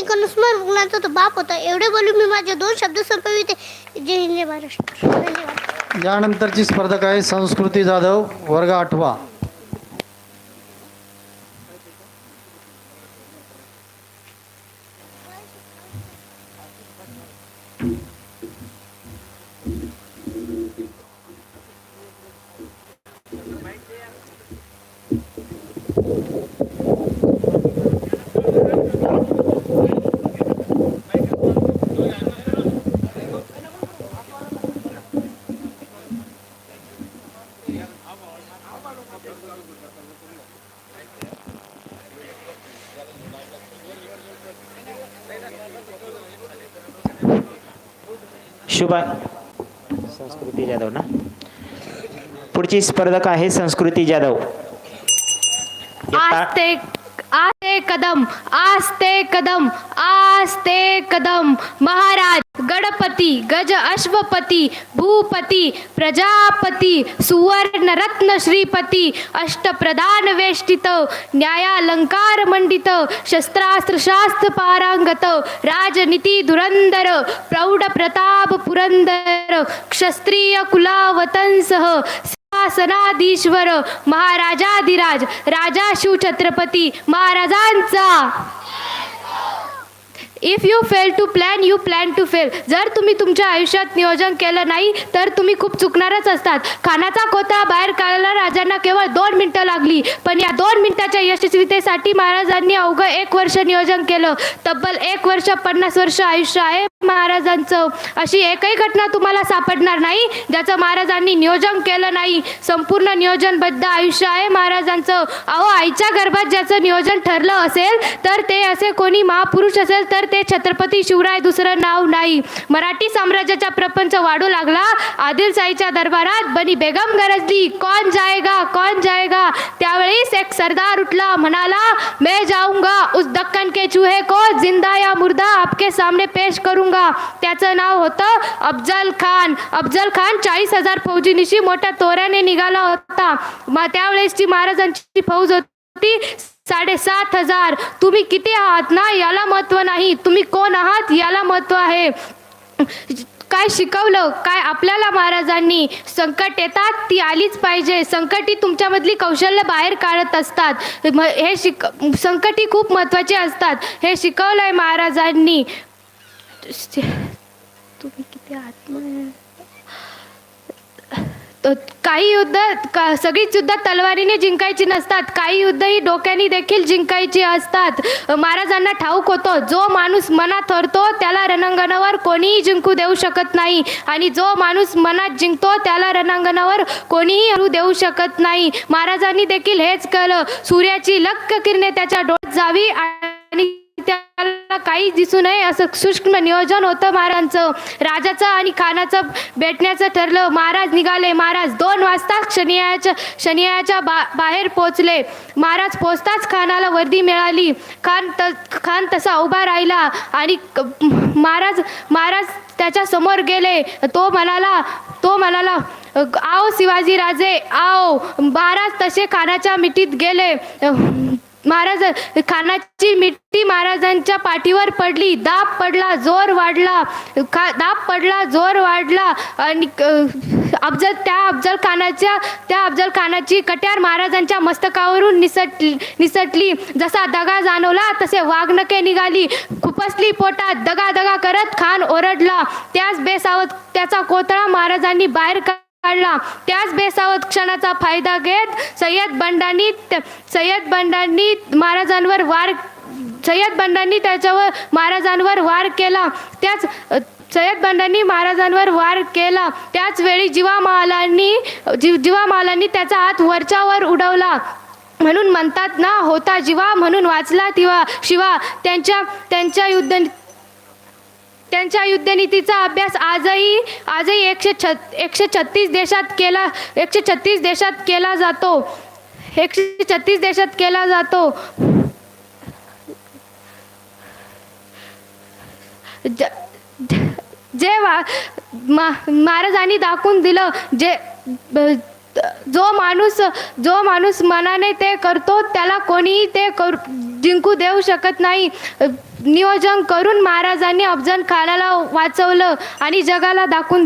एकोणीसमा रुग्णाचा तो बाप होता. एवढे बोलून मी माझे दोन शब्द संपविते. जय हिंद महाराष्ट्र. धन्यवाद यानंतरची स्पर्धक आहे संस्कृती जाधव वर्ग आठवा. शुभा संस्कृती जाधव ना? पुढची स्पर्धक आहे संस्कृती जाधव. आज ते आज ते कदम आस्ते कदम आस्ते कदम. महाराज! गणपती गज अश्वपती भूपती प्रजापती सुवर्ण रत्न श्रीपती अष्टप्रधान वेष्टित न्यायालंकार मंडित शस्त्रास्त्र शास्त्र पारांगत राजनीती धुरंदर प्रौढ प्रताप पुरंदर क्षत्रिय कुलावतंसह सिंहासनाधीश्वर महाराजाधिराज राजा शिवछत्रपती महाराजांचा if you fail to plan you plan to fail जर तुम्ही तुमच्या आयुष्यात नियोजन केलं नाही तर तुम्ही खूप चुकणारच असतात. खानाचा खोता बाहेर काढायला राजांना केवळ दोन मिनिटं लागली. पण या दोन मिनिटाच्या यशस्वीतेसाठी महाराजांनी अवघं एक वर्ष नियोजन केलं. तब्बल एक वर्ष पन्नास वर्ष आयुष्य आहे. महाराजांचं. अशी एकही घटना तुम्हाला सापडणार नाही ज्याचं महाराजांनी नियोजन केलं नाही. संपूर्ण नियोजनबद्ध आयुष्य आहे महाराजांचं. अहो आईच्या गर्भात ज्याचं नियोजन ठरलं असेल तर ते असे कोणी महापुरुष असेल तर ते छत्रपती शिवराय दुसरं नाव नाही. मराठी साम्राज्याचा प्रपंच वाढू लागला आदिलशाहीच्या दरबारात बनी बेगम गरजली. कौन जायगा कौन जाएगा त्यावेळीस एक सरदार उठला म्हणाला मैं जाऊंगा उस दक्कन के चूहे को जिंदा या मुर्दा आपके सामने पेश करूंगा. त्याचं नाव होतं अफजल खान. अफजल खान चाळीस हजार फौजीनिशी मोठ्या तोऱ्याने निघाला होता. मग त्यावेळेसची महाराजांची फौज होती साडेसात हजार. तुम्ही किती आहात ना? याला महत्त्व नाही. तुम्ही कोण आहात? याला महत्त्व आहे. काय शिकवलं? काय आपल्याला महाराजांनी? संकट येतात ती आलीच पाहिजे. संकटी तुमच्यामधली कौशल्य बाहेर काढत असतात. हे शिक संकटी खूप महत्त्वाचे असतात. हे शिकवलंय महाराजांनी. तुम्ही किती आत्मा काही युद्ध का सगळीच युद्ध तलवारीने जिंकायची नसतात. काही युद्ध ही डोक्याने देखील जिंकायची असतात. महाराजांना ठाऊक होतं जो माणूस मनात हरतो त्याला रणांगणावर कोणीही जिंकू देऊ शकत नाही. आणि जो माणूस मनात जिंकतो त्याला रणांगणावर कोणीही हरू देऊ शकत नाही. महाराजांनी देखील हेच केलं. सूर्याची लक्क किरणे त्याच्या डोळ्यात जावी आणि त्याला काही दिसू नये असं सूक्ष्म नियोजन होतं महाराजांचं. राजाचं आणि खानाचं भेटण्याचं ठरलं. महाराज निघाले. महाराज दोन वाजता शनियाच्या शनियाच्या बा बाहेर पोचले महाराज पोचताच खानाला वर्दी मिळाली. खान त खान तसा उभा राहिला आणि महाराज महाराज त्याच्यासमोर गेले. तो म्हणाला तो म्हणाला आओ शिवाजी राजे आओ. महाराज तसे खानाच्या मिठीत गेले. महाराज खानाची मिट्टी महाराजांच्या पाठीवर पडली दाब पडला जोर वाढला खा दाब पडला जोर वाढला आणि अफजल त्या अफजल खानाच्या त्या अफजल खानाची कट्यार महाराजांच्या मस्तकावरून निसटली निसटली. जसा दगा जाणवला तसे वाघनके निघाली. खुपसली पोटात दगा दगा करत खान ओरडला. त्याच बेसावत त्याचा कोतळा महाराजांनी बाहेर का काढला. त्याच बेसावत क्षणाचा फायदा घेत सय्यद बंडांनी सय्यद बंडांनी महाराजांवर वार सय्यद बंडांनी त्याच्यावर महाराजांवर वार केला. त्याच सय्यद बंडांनी महाराजांवर वार केला. त्याच वेळी जीवा महालांनी जीव जीवा महालांनी त्याचा हात वरच्यावर उडवला. म्हणून म्हणतात ना होता जीवा म्हणून वाचला तिवा शिवा. त्यांच्या त्यांच्या युद्ध त्यांच्या युद्धनीतीचा अभ्यास आजही आजही एकशे छ एकशे छत्तीस देशात केला एकशे छत्तीस देशात केला जातो. एकशे छत्तीस देशात केला जातो. ज- जे वा मा महाराजांनी दाखवून दिलं जे जो माणूस जो माणूस मनाने ते करतो त्याला कोणीही ते करू जिंकू देऊ शकत नाही. नियोजन करून महाराजांनी अफजल खानाला वाचवलं आणि जगाला दाखवून